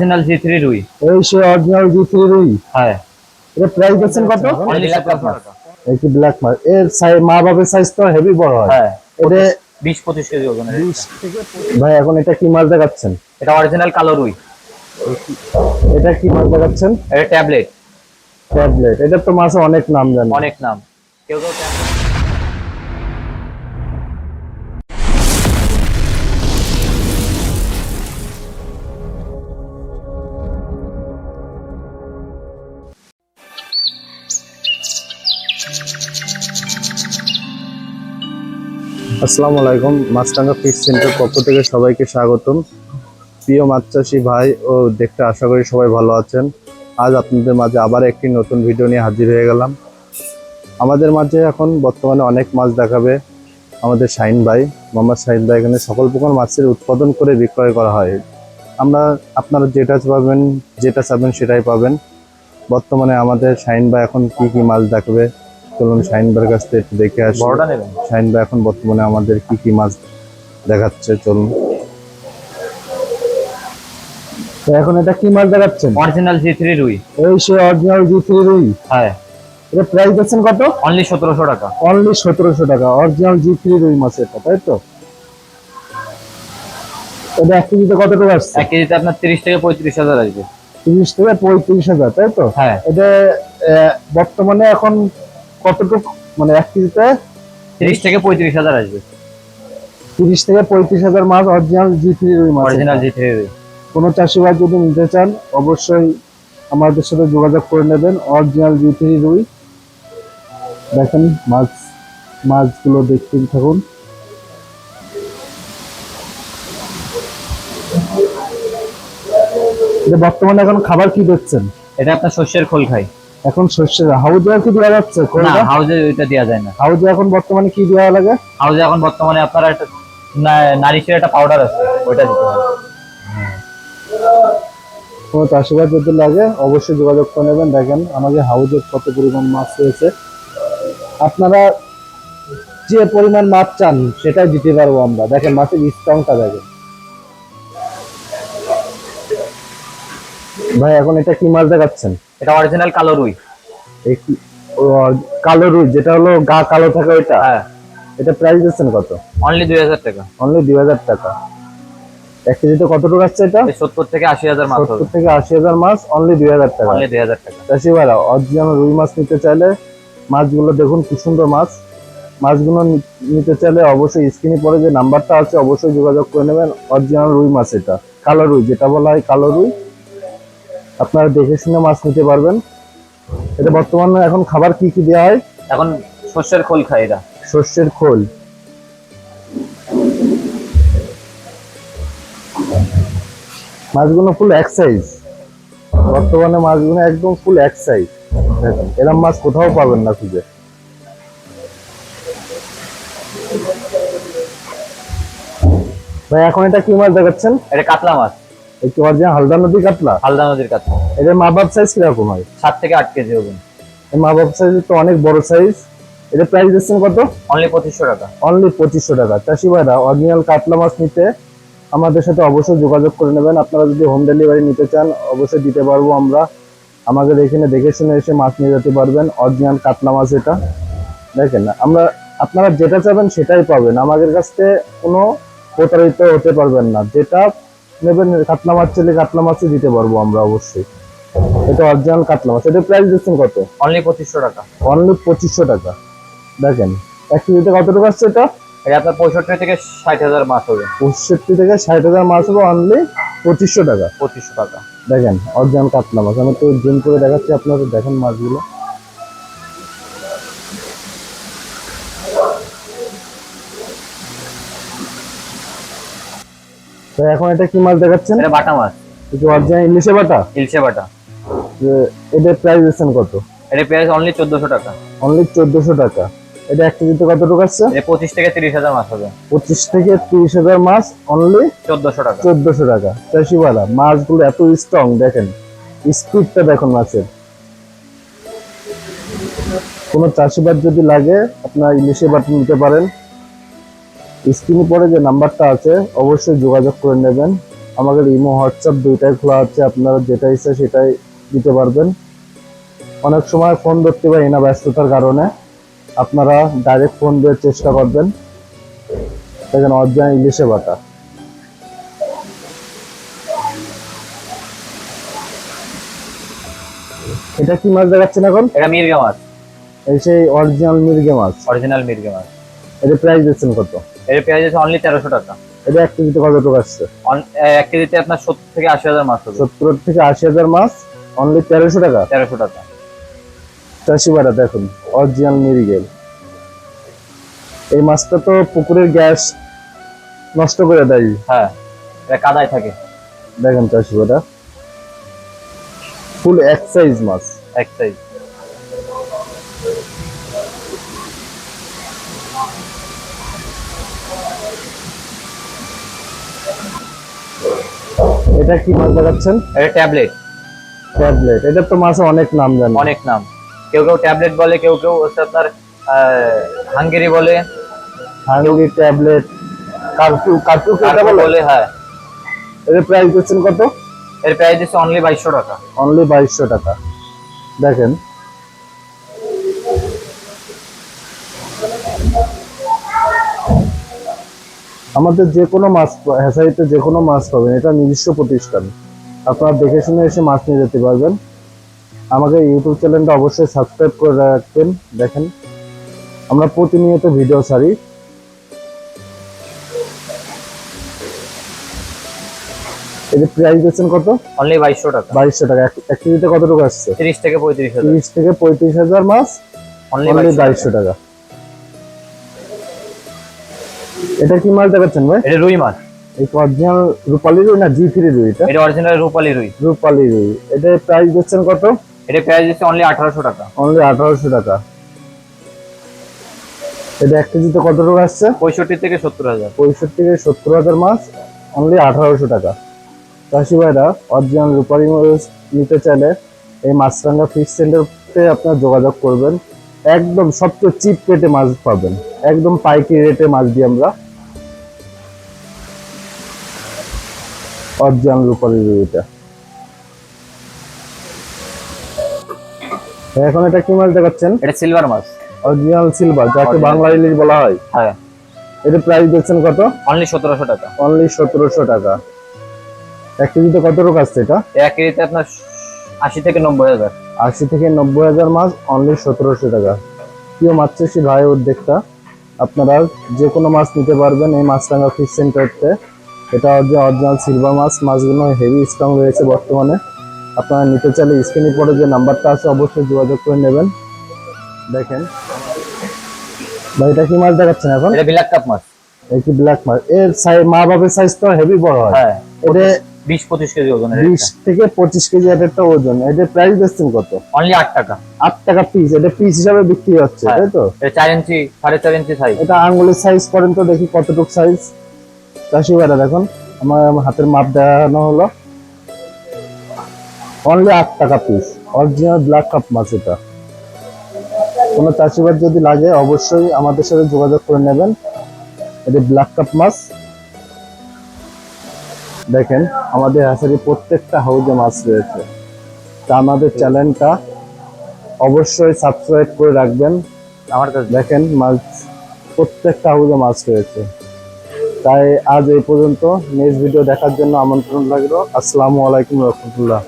Original জি three রুই। এই সে original জি three রুই? হ্যাঁ। এটা প্রাইস দিচ্ছেন কত? কি ব্ল্যাক মার এর সাইজ মা বাবার সাইজ তো হেভি বড় হয়। হ্যাঁ। এটা বিশ পঁচিশ কেজি ওজনের ভাই এখন এটা কি মাছ দেখাচ্ছেন? এটা অরিজিনাল কালো রুই। এটা কি মাছ দেখাচ্ছেন? এটা ট্যাবলেট ট্যাবলেট এটা তো মাছে অনেক নাম জানি। অনেক নাম। কেউ কেউ আসসালামু আলাইকুম মাছরাঙ্গা ফিশ সেন্টার পক্ষ থেকে সবাইকে স্বাগতম। প্রিয় মাছ চাষি ভাই ও দেখতে আশা করি সবাই ভালো আছেন। আজ আপনাদের মাঝে আবার একটি নতুন ভিডিও নিয়ে হাজির হয়ে গেলাম। আমাদের মাঝে এখন বর্তমানে অনেক মাছ দেখাবে আমাদের শাহিন ভাই। মোহাম্মদ শাহিন ভাই এখানে সকল প্রকার মাছের উৎপাদন করে বিক্রয় করা হয়। আমরা, আপনারা যেটা পাবেন, যেটা চাবেন সেটাই পাবেন। বর্তমানে আমাদের শাহিন ভাই এখন কি কি মাছ দেখাবে চলুন ভাইয়ের কাছ থেকে একটু দেখে আসি। বড়টা নেবেন? শাহিন এখন বর্তমানে আমাদের কি কি মাছ দেখাচ্ছে চলুন। তো এখন এটা কি মাছ দেখাচ্ছেন? অরিজিনাল জি থ্রি রুই। এই সে অরিজিনাল জি থ্রি রুই? হ্যাঁ। এটা প্রাইস দিচ্ছেন কত? অনলি সতেরোশো টাকা। অনলি সতেরোশো টাকা। অরিজিনাল জি থ্রি রুই মাছ এটা তাই তো? এটা এক কেজিতে কত টাকা আসছে? এক কেজিতে আপনার তিরিশ থেকে পঁয়ত্রিশ হাজার আসবে। তিরিশ থেকে পঁয়ত্রিশ হাজার তাই তো? হ্যাঁ। এটা আহ, বর্তমানে এখন কতটুকু? মানে এক কেজিতে? তিরিশ থেকে পঁয়ত্রিশ হাজার আসবে। তিরিশ থেকে পঁয়ত্রিশ হাজার মাছ অরিজিনাল জি থ্রি রুই মাছ। অরিজিনাল জি থ্রি রুই। কোনো চাষি ভাই যদি নিতে চান অবশ্যই আমাদের সাথে যোগাযোগ করে নেবেন। অরিজিনাল জি থ্রি রুই। দেখেন মাছ মাছগুলো দেখতে থাকুন। বর্তমানে এখন খাবার কি দিচ্ছেন এটা আপনার শস্যের খোল খাই এখন শস্যের হাউজে কি দেওয়া যাচ্ছে? না হাউজে ওইটা দেওয়া যায় না। হাউজে এখন বর্তমানে কি দেওয়া লাগে? হাউজে এখন বর্তমানে আপনার একটা নারিশের একটা পাউডার আছে ওইটা দিতে হবে। কোনো চাষিবাদ যদি লাগে অবশ্যই যোগাযোগ করে নেবেন। দেখেন আমাদের হাউজে কত পরিমাণ মাছ রয়েছে। আপনারা যে পরিমাণ মাছ চান সেটাই দিতে পারব আমরা। দেখেন মাছের স্ট্রংটা দেখেন। ভাই এখন এটা কি মাছ দেখাচ্ছেন? এটা অরিজিনাল কালো রুই। এই কালো রুই যেটা হলো গা কালো থাকে ওইটা? হ্যাঁ। এটা প্রাইস দিচ্ছেন কত? অনলি দুই হাজার টাকা। অনলি দুই হাজার টাকা। এক কেজিতে কত টাকা আসছে এটা? সত্তর থেকে আশি হাজার মাছ সত্তর থেকে আশি হাজার মাছ অনলি দুই হাজার টাকা। অনলি দুই হাজার টাকা। চাষি ভাইরা অরিজিনাল রুই মাছ নিতে চাইলে মাছগুলো দেখুন কি সুন্দর মাছ। মাছগুলো নিতে চাইলে অবশ্যই স্ক্রিনে পরে যে নাম্বারটা আছে অবশ্যই যোগাযোগ করে নেবেন। অরিজিনাল রুই মাছ এটা। কালো রুই যেটা বলা হয় কালো রুই। আপনারা দেখে শুনে মাছ নিতে পারবেন। এটা বর্তমানে এখন খাবার কি কি দেওয়া হয়? এখন শস্যের খোল খায় এরা। শস্যের খোল। মাছগুলো ফুল এক সাইজ বর্তমানে মাছগুলো একদম ফুল এক সাইজ এরম মাছ কোথাও পাবেন না খুঁজে। ভাই এখন এটা কি মাছ দেখাচ্ছেন? এটা কাতলা মাছ। একটু অরিজিনাল হালদা নদী কাতলা? হালদা নদীর কাতলা। এদের মা বাপ সাইজ কীরকম হয়? সাত থেকে আট কেজি হবে এই মা বাপ সাইজ তো অনেক বড় সাইজ এটা প্রাইস দিচ্ছেন কত? অনলি পঁচিশশো টাকা। অনলি পঁচিশশো টাকা। চাষি ভাইরা অরিজিনাল কাতলা মাছ নিতে আমাদের সাথে অবশ্যই যোগাযোগ করে নেবেন। আপনারা যদি হোম ডেলিভারি নিতে চান অবশ্যই দিতে পারব আমরা। আমাদের এখানে দেখে শুনে এসে মাছ নিয়ে যেতে পারবেন। অরিজিনাল কাতলা মাছ এটা। দেখেন আমরা আপনারা যেটা চাবেন সেটাই পাবেন। আমাদের কাছ থেকে কোনো প্রতারিত হতে পারবেন না। যেটা নেবেন কাতলা মাছ চাইলে কাতলা মাছই দিতে পারব আমরা অবশ্যই। এটা অরিজিনাল কাতলা মাছ এটা প্রাইস দিচ্ছেন কত? অনলি পঁচিশশো টাকা। অনলি পঁচিশশো টাকা। দেখেন এক কেজিতে কত টাকা আসছে এটা? এটা আপনার পঁয়ষট্টি থেকে ষাট হাজার মাছ হবে। পঁয়ষট্টি থেকে ষাট হাজার মাছ হবে অনলি পঁচিশশো টাকা। পঁচিশশো টাকা। দেখেন অরিজিনাল কাতলা মাছ আমি তো জুম করে দেখাচ্ছি আপনারা দেখেন মাছগুলো। তো এখন এটা কি মাছ দেখাচ্ছেন? এটা বাটা মাছ। একটু অরিজিনাল ইলিশে বাটা? ইলশে বাটা। যে এটার প্রাইস দিচ্ছেন কত? এটা পেঁয়াজ অনলি চোদ্দশো টাকা। অনলি চোদ্দশো টাকা। এটা এক কেজিতে কত টাকা আসছে? এটা পঁচিশ থেকে তিরিশ হাজার মাছ হবে। পঁচিশ থেকে তিরিশ হাজার মাছ অনলি চোদ্দশো টাকা। চোদ্দশো টাকা। চাষিওয়ালা মাছগুলো এত স্ট্রং দেখেন। স্পিডটা দেখুন মাছের। কোনো চাষিবাদ যদি লাগে আপনার ইলিশে বাটি নিতে পারেন। স্ক্রিনে পরে যে নাম্বারটা আছে অবশ্যই যোগাযোগ করে নেবেন। আমাদের ইমো হোয়াটসঅ্যাপ দুইটাই খোলা আছে আপনারা যেটা ইচ্ছা সেটাই দিতে পারবেন। অনেক সময় ফোন ধরতে পারি না ব্যস্ততার কারণে। আপনারা ডাইরেক্ট ফোন দেওয়ার চেষ্টা করবেন। দেখেন অরিজিনাল ইলিশে বাটা। এটা কি মাছ দেখাচ্ছেন এখন? এটা মির্গে মাছ। এই সেই অরিজিনাল মির্গে মাছ। অরিজিনাল মির্গে মাছ। এটা প্রাইস দিচ্ছেন কত? এর পেঁয়াজ আছে অনলি তেরোশো টাকা। এটা এক কেজিতে কত টাকা আসছে? এক কেজিতে আপনার সত্তর থেকে আশি হাজার মাছ হবে। সত্তর থেকে আশি হাজার মাছ অনলি তেরোশো টাকা? তেরোশো টাকা। চাষি বাটা দেখুন অরিজিনাল মিরিগেল এই মাছটা তো পুকুরের গ্যাস নষ্ট করে দেয়। হ্যাঁ এটা কাদায় থাকে। দেখেন চাষি বাটা ফুল এক সাইজ মাছ। এক সাইজ এটা কি মাছ দেখাচ্ছেন? এটা ট্যাবলেট। ট্যাবলেট। এটা তো মাছে অনেক নাম জানে। অনেক নাম। কেউ কেউ ট্যাবলেট বলে কেউ কেউ আপনার হাঙ্গেরি বলে। হাঙ্গেরি ট্যাবলেট কার্টু কার্টু বলে? বলে হ্যাঁ। এর প্রাইস দিচ্ছেন কত? এর প্রাইস হচ্ছে অনলি বাইশশো টাকা। অনলি বাইশশো টাকা। দেখেন আমাদের যে কোনো মাছ হ্যাসারিতে যে কোনো মাছ পাবেন এটা নিজস্ব প্রতিষ্ঠান। আপনারা দেখে শুনে এসে মাছ নিয়ে যেতে পারবেন। আমাকে ইউটিউব চ্যানেলটা অবশ্যই সাবস্ক্রাইব করে রাখবেন দেখেন। আমরা প্রতিনিয়ত ভিডিও ছাড়ি। এর প্রাইস দিচ্ছেন কত? অনলি বাইশশো টাকা। বাইশশো টাকা। এক- কেজিতে কত টাকা আসছে? তিরিশ থেকে পঁয়ত্রিশ হাজার। তিরিশ থেকে পঁয়ত্রিশ হাজার মাছ? অনলি অনলি বাইশশো বাইশশো টাকা। এটা কি মাছ দেখাচ্ছেন ভাই? এটা রুই মাছ এই অরিজিনাল রূপালি রুই না জি থ্রি রুই এটা? এটা অরিজিনাল রূপালি রুই। রূপালি রুই। এটা প্রাইস দিচ্ছেন কত? এটা প্রাইস হচ্ছে অনলি আঠারোশো টাকা। অনলি আঠারোশো টাকা। এটা এক কেজিতে কত টাকা আসছে? পঁয়ষট্টি থেকে সত্তর হাজার। পঁয়ষট্টি থেকে সত্তর হাজার মাছ অনলি আঠারোশো টাকা। চাষি ভাইরা অরিজিনাল রূপালি মাছ নিতে চাইলে এই মাছরাঙ্গা ফিশ সেন্টারতে আপনার যোগাযোগ করবেন। একদম সবচেয়ে চিপ রেটে মাছ পাবেন। একদম পাইকারি রেটে মাছ দিই আমরা অরিজিনাল রূপালি রুইটা। এখন এটা কি মাছ দেখাচ্ছেন? এটা সিলভার মাছ। অরিজিনাল সিলভার যাকে বাংলা ইলিশ বলা হয়। হ্যাঁ। এটা প্রাইস দিচ্ছেন কত? অনলি সতেরোশো টাকা। অনলি সতেরোশো টাকা। এক কেজিতে কত রোগ আসছে এটা? এক কেজিতে আপনার আশি থেকে নব্বই হাজার। আশি থেকে নব্বই হাজার মাছ অনলি সতেরোশো টাকা। প্রিয় মাছ চাষি ভাই উদ্যোক্তা আপনারা যে কোনো মাছ নিতে পারবেন এই মাছরাঙ্গা ফিশ সেন্টারতে এটা হচ্ছে অরিজিনাল সিলভার মাছ মাছগুলো হেভি স্ট্রং রয়েছে বর্তমানে। আপনারা নিতে চাইলে স্ক্রিনে পরে যে নাম্বারটা আছে অবশ্যই যোগাযোগ করে নেবেন। দেখেন। ভাই এটা কি মাছ দেখাচ্ছেন এখন? এটা বিলাক কাপ মাছ এই কি ব্ল্যাক মাছ এর সাইজ মা বাবার সাইজ তো হেভি বড় হয়। হ্যাঁ এটা বিশ পঁচিশ কেজি ওজনের বিশ থেকে পঁচিশ কেজি এর একটা ওজন। এটার প্রাইস দিচ্ছেন কত? অনলি আট টাকা। আট টাকা পিস এটা পিস হিসাবে বিক্রি হচ্ছে হ্যাঁ। তাই তো? এটা চার ইঞ্চি সাড়ে চার ইঞ্চি সাইজ এটা আঙ্গুলের সাইজ করেন তো দেখি কতটুক সাইজ চাষি ভাইরা দেখুন আমার হাতের মাপ দেখানো হলো। অনলি আট টাকা পিস অরিজিনাল ব্ল্যাক কাপ মাছ এটা। কোনো চাষিবাদ যদি লাগে অবশ্যই আমাদের সাথে যোগাযোগ করে নেবেন। এটা ব্ল্যাক কাপ মাছ। দেখেন আমাদের হাসারি প্রত্যেকটা হাউজে মাছ রয়েছে। তা আমাদের চ্যানেলটা অবশ্যই সাবস্ক্রাইব করে রাখবেন। আমার কাছে দেখেন মাছ প্রত্যেকটা হাউজে মাছ রয়েছে। তাই আজ এই পর্যন্ত। নেক্সট ভিডিও দেখার জন্য আমন্ত্রণ লাগল আসসালামু আলাইকুম রহমতুল্লাহ।